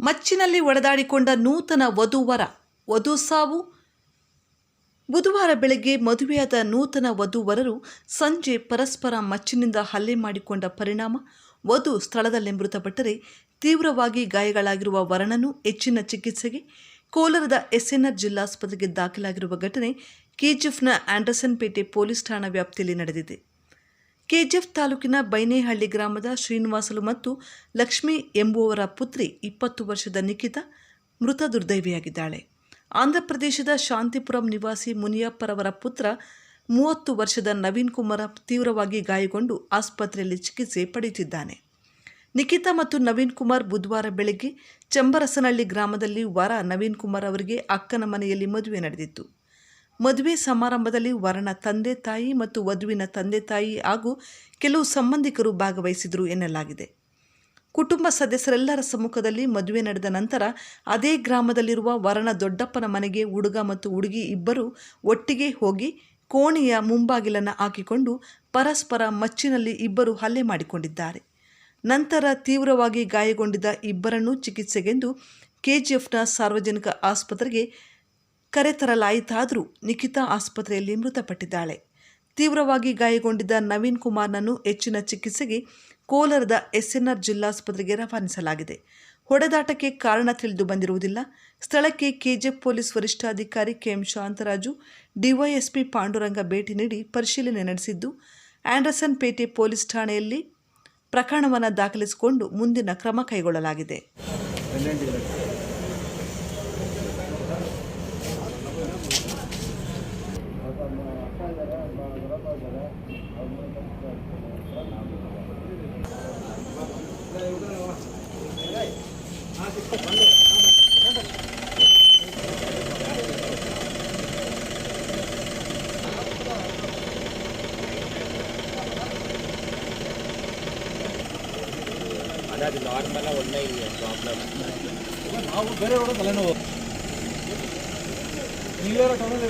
ಮಚ್ಚಿನಲ್ಲಿ ಒಡೆದಾಡಿಕೊಂಡ ನೂತನ ವಧುವರ ವಧು ಸಾವು. ಬುಧವಾರ ಬೆಳಗ್ಗೆ ಮದುವೆಯಾದ ನೂತನ ವಧುವರರು ಸಂಜೆ ಪರಸ್ಪರ ಮಚ್ಚಿನಿಂದ ಹಲ್ಲೆ ಮಾಡಿಕೊಂಡ ಪರಿಣಾಮ. ವಧು ಸ್ಥಳದಲ್ಲೇ ಮೃತಪಟ್ಟರೆ ತೀವ್ರವಾಗಿ ಗಾಯಗಳಾಗಿರುವ ವರನನ್ನು ಹೆಚ್ಚಿನ ಚಿಕಿತ್ಸೆಗೆ ಕೋಲಾರದ ಎಸ್ಎನ್ಆರ್ ಜಿಲ್ಲಾಸ್ಪತ್ರೆಗೆ ದಾಖಲಾಗಿರುವ ಘಟನೆ ಕೆಜಿಎಫ್ನ ಆಂಡರ್ಸನ್ಪೇಟೆ ಪೊಲೀಸ್ ಠಾಣಾ ವ್ಯಾಪ್ತಿಯಲ್ಲಿ ನಡೆದಿದೆ. ಕೆಜಿಎಫ್ ತಾಲೂಕಿನ ಬೈನೇಹಳ್ಳಿ ಗ್ರಾಮದ ಶ್ರೀನಿವಾಸಲು ಮತ್ತು ಲಕ್ಷ್ಮಿ ಎಂಬುವವರ ಪುತ್ರಿ ಇಪ್ಪತ್ತು ವರ್ಷದ ನಿಖಿತ ಮೃತ ದುರ್ದೈವಿಯಾಗಿದ್ದಾಳೆ. ಆಂಧ್ರಪ್ರದೇಶದ ಶಾಂತಿಪುರಂ ನಿವಾಸಿ ಮುನಿಯಪ್ಪರವರ ಪುತ್ರ ಮೂವತ್ತು ವರ್ಷದ ನವೀನ್ ಕುಮಾರ ತೀವ್ರವಾಗಿ ಗಾಯಗೊಂಡು ಆಸ್ಪತ್ರೆಯಲ್ಲಿ ಚಿಕಿತ್ಸೆ ಪಡೆಯುತ್ತಿದ್ದಾನೆ. ನಿಖಿತಾ ಮತ್ತು ನವೀನ್ ಕುಮಾರ್ ಬುಧವಾರ ಬೆಳಗ್ಗೆ ಚಂಬರಸನಹಳ್ಳಿ ಗ್ರಾಮದಲ್ಲಿ ವರ ನವೀನ್ ಕುಮಾರ್ ಅವರಿಗೆ ಅಕ್ಕನ ಮನೆಯಲ್ಲಿ ಮದುವೆ ನಡೆದಿತ್ತು. ಮದುವೆ ಸಮಾರಂಭದಲ್ಲಿ ವರನ ತಂದೆ ತಾಯಿ ಮತ್ತು ವಧುವಿನ ತಂದೆ ತಾಯಿ ಹಾಗೂ ಕೆಲವು ಸಂಬಂಧಿಕರು ಭಾಗವಹಿಸಿದರು ಎನ್ನಲಾಗಿದೆ. ಕುಟುಂಬ ಸದಸ್ಯರೆಲ್ಲರ ಸಮ್ಮುಖದಲ್ಲಿ ಮದುವೆ ನಡೆದ ನಂತರ ಅದೇ ಗ್ರಾಮದಲ್ಲಿರುವ ವರನ ದೊಡ್ಡಪ್ಪನ ಮನೆಗೆ ಹುಡುಗ ಮತ್ತು ಹುಡುಗಿ ಇಬ್ಬರು ಒಟ್ಟಿಗೆ ಹೋಗಿ ಕೋಣೆಯ ಮುಂಬಾಗಿಲನ್ನು ಹಾಕಿಕೊಂಡು ಪರಸ್ಪರ ಮಚ್ಚಿನಲ್ಲಿ ಇಬ್ಬರು ಹಲ್ಲೆ ಮಾಡಿಕೊಂಡಿದ್ದಾರೆ. ನಂತರ ತೀವ್ರವಾಗಿ ಗಾಯಗೊಂಡಿದ್ದ ಇಬ್ಬರನ್ನೂ ಚಿಕಿತ್ಸೆಗೆಂದು ಕೆಜಿಎಫ್ನ ಸಾರ್ವಜನಿಕ ಆಸ್ಪತ್ರೆಗೆ ಕರೆತರಲಾಯಿತಾದರೂ ನಿಖಿತಾ ಆಸ್ಪತ್ರೆಯಲ್ಲಿ ಮೃತಪಟ್ಟಿದ್ದಾಳೆ. ತೀವ್ರವಾಗಿ ಗಾಯಗೊಂಡಿದ್ದ ನವೀನ್ ಕುಮಾರ್ನನ್ನು ಹೆಚ್ಚಿನ ಚಿಕಿತ್ಸೆಗೆ ಕೋಲಾರದ ಎಸ್ಎನ್ಆರ್ ಜಿಲ್ಲಾಸ್ಪತ್ರೆಗೆ ರವಾನಿಸಲಾಗಿದೆ. ಹೊಡೆದಾಟಕ್ಕೆ ಕಾರಣ ತಿಳಿದು ಬಂದಿರುವುದಿಲ್ಲ. ಸ್ಥಳಕ್ಕೆ ಕೆಜೆಫ್ ಪೊಲೀಸ್ ವರಿಷ್ಠಾಧಿಕಾರಿ ಕೆಎಂ ಶಾಂತರಾಜು, ಡಿವೈಎಸ್ಪಿ ಪಾಂಡುರಂಗ ಭೇಟಿ ನೀಡಿ ಪರಿಶೀಲನೆ ನಡೆಸಿದ್ದು ಆಂಡರ್ಸನ್ ಪೇಟೆ ಪೊಲೀಸ್ ಠಾಣೆಯಲ್ಲಿ ಪ್ರಕರಣವನ್ನು ದಾಖಲಿಸಿಕೊಂಡು ಮುಂದಿನ ಕ್ರಮ ಕೈಗೊಳ್ಳಲಾಗಿದೆ. ಅದೇ ಅದು ನಾರ್ಮಲ್ ಒಳ್ಳೆ ಇದೆ ಪ್ರಾಬ್ಲಮ್ ನಾವು ಬೇರೆ ಹೊರ ತಲೆನೋವು ನೀವ್ಯಾರ ಟೌನಲ್ಲಿ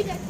ঠিক আছে